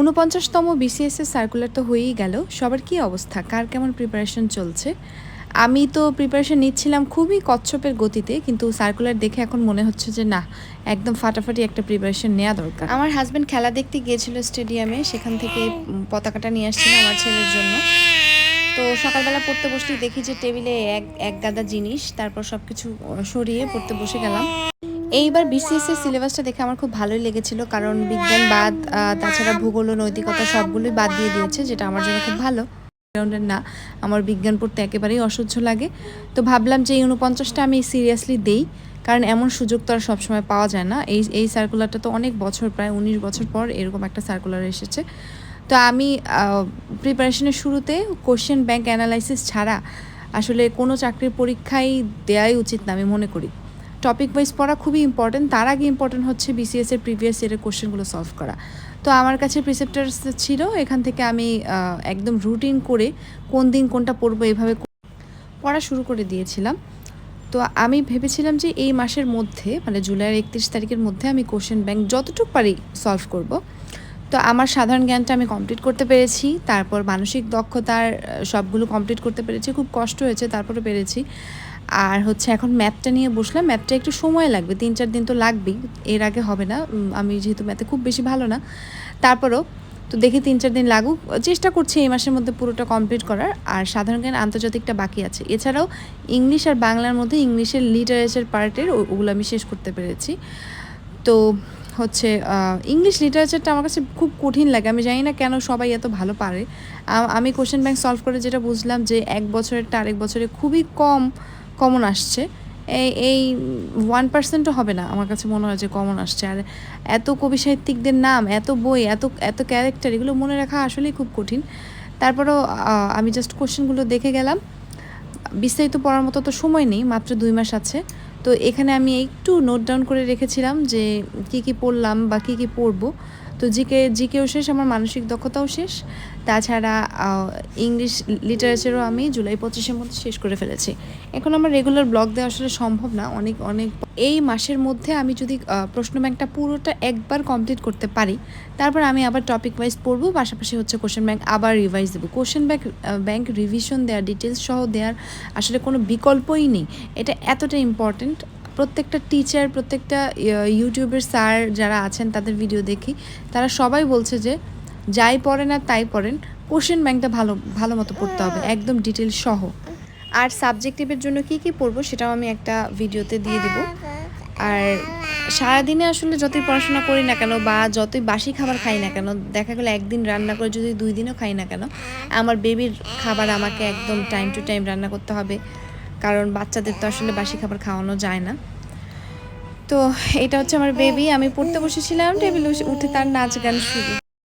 ঊনপঞ্চাশতম BCS এর circular তো হয়েই গেল। সবার কি অবস্থা? কার কেমন প্রিপারেশন চলছে? আমি তো প্রিপারেশন নিচ্ছিলাম খুবই কচ্ছপের গতিতে, কিন্তু সার্কুলার দেখে এখন মনে হচ্ছে যে না, একদম ফাটাফাটি একটা প্রিপারেশন নেওয়া দরকার। আমার হাজব্যান্ড খেলা দেখতে গিয়েছিল স্টেডিয়ামে সেখান থেকে পতাকাটা নিয়ে আসছিল আমার ছেলের জন্য। তো সকালবেলা পড়তে বসতেই দেখি যে টেবিলে এক এক গাদা জিনিস, তারপর সব কিছু সরিয়ে পড়তে বসে গেলাম। এইবার বিসিএস এর সিলেবাসটা দেখে আমার খুব ভালোই লেগেছিল, কারণ বিজ্ঞান বাদ তাছাড়া ভূগোল নৈতিকতা সবগুলোই বাদ দিয়ে দিয়েছে, যেটা আমার জন্য খুব ভালো। না, আমার বিজ্ঞান পড়তে একেবারেই অসহ্য লাগে। তো ভাবলাম যে এই উনপঞ্চাশটা আমি সিরিয়াসলি দেই, কারণ এমন সুযোগ তো আর সবসময় পাওয়া যায় না। এই এই সার্কুলারটা তো অনেক বছর, প্রায় উনিশ বছর পর এরকম একটা সার্কুলার এসেছে। তো আমি প্রিপারেশনের শুরুতে কোশ্চেন ব্যাংক অ্যানালাইসিস ছাড়া আসলে কোনো চাকরির পরীক্ষাই দেওয়াই উচিত না, আমি মনে করি। টপিক ওয়াইজ পড়া খুবই ইম্পর্টেন্ট তার আগে ইম্পর্টেন্ট হচ্ছে বিসিএস এর প্রিভিয়াস ইয়ারের কোশ্চেনগুলো সলভ করা। তো আমার কাছে প্রিসেপ্টার্স ছিল, এখান থেকে আমি একদম রুটিন করে কোন দিন কোনটা পড়ব এভাবে পড়া শুরু করে দিয়েছিলাম। তো আমি ভেবেছিলাম যে এই মাসের মধ্যে মানে জুলাইয়ের একত্রিশ তারিখের মধ্যে আমি কোশ্চেন ব্যাংক যতটুকু পারি সলভ করব। তো আমার সাধারণ জ্ঞানটা আমি কমপ্লিট করতে পেরেছি, তারপর মানসিক দক্ষতার সবগুলো কমপ্লিট করতে পেরেছি। খুব কষ্ট হয়েছে তারপরে পেরেছি। আর হচ্ছে এখন ম্যাথটা নিয়ে বসলাম ম্যাথটা একটু সময় লাগবে, তিন চার দিন তো লাগবেই, এর আগে হবে না আমি যেহেতু ম্যাথে খুব বেশি ভালো না, তারপরও তো দেখি তিন চার দিন লাগুক, চেষ্টা করছি এই মাসের মধ্যে পুরোটা কমপ্লিট করার, আর সাধারণ জ্ঞান আন্তর্জাতিকটা বাকি আছে। এছাড়াও ইংলিশ আর বাংলার মধ্যে ইংলিশের লিটারেচার পার্টের ওগুলো আমি শেষ করতে পেরেছি। তো হচ্ছে ইংলিশ লিটারেচারটা আমার কাছে খুব কঠিন লাগে, আমি জানি না কেন সবাই এত ভালো পারে। আমি কোশ্চেন ব্যাংক সলভ করে যেটা বুঝলাম যে এক বছরেরটা আরেক বছরে খুবই কম কমন আসছে। এই এই ওয়ান পার্সেন্টও হবে না আমার কাছে মনে হয় যে কমন আসছে। আর এত কবি সাহিত্যিকদের নাম, এত বই, এত এত ক্যারেক্টার এগুলো মনে রাখা আসলেই খুব কঠিন। তারপরেও আমি জাস্ট কোশ্চেনগুলো দেখে গেলাম। বিস্তারিত পড়ার মতো তো সময় নেই, মাত্র দুই মাস আছে। তো এখানে আমি একটু নোট ডাউন করে রেখেছিলাম যে কি কি পড়লাম বা কি কি পড়ব। তো জিকে জিকেও শেষ, আমার মানসিক দক্ষতাও শেষ। তাছাড়া ইংলিশ লিটারেচারও আমি জুলাই পঁচিশের মধ্যে শেষ করে ফেলেছি। এখন আমার রেগুলার ব্লগ দেওয়া আসলে সম্ভব না, অনেক অনেক এই মাসের মধ্যে আমি যদি প্রশ্ন ব্যাংকটা পুরোটা একবার কমপ্লিট করতে পারি, তারপর আমি আবার টপিক ওয়াইজ পড়ব, পাশাপাশি হচ্ছে কোশ্চেন ব্যাংক আবার রিভাইজ দেবো। Question bank bank revision details details সহ দেওয়ার আসলে কোনো বিকল্পই নেই। এটা এতটা ইম্পর্ট্যান্ট প্রত্যেকটা টিচার প্রত্যেকটা ইউটিউবের স্যার যারা আছেন তাদের ভিডিও দেখি তারা সবাই বলছে যে যাই পড়েন আর তাই পড়েন কোশ্চেন ব্যাংকটা ভালো ভালো মতো পড়তে হবে একদম ডিটেল সহ। আর সাবজেক্টিভের জন্য কি কি পড়ব সেটাও আমি একটা ভিডিওতে দিয়ে দিব। আর সারাদিনে আসলে যতই পড়াশোনা করি না কেন বা যতই বাসি খাবার খাই না কেন দেখা গেলো একদিন রান্না করে যদি দুই দিনও খাই না কেন আমার বেবির খাবার আমাকে একদম টাইম টু টাইম রান্না করতে হবে। কারণ বাচ্চাদের তো আসলে বাসি খাবার খাওয়ানো যায় না। তো এটা হচ্ছে আমার বেবি আমি পড়তে বসেছিলাম টেবিল উঠে তার নাচ গান শুরু।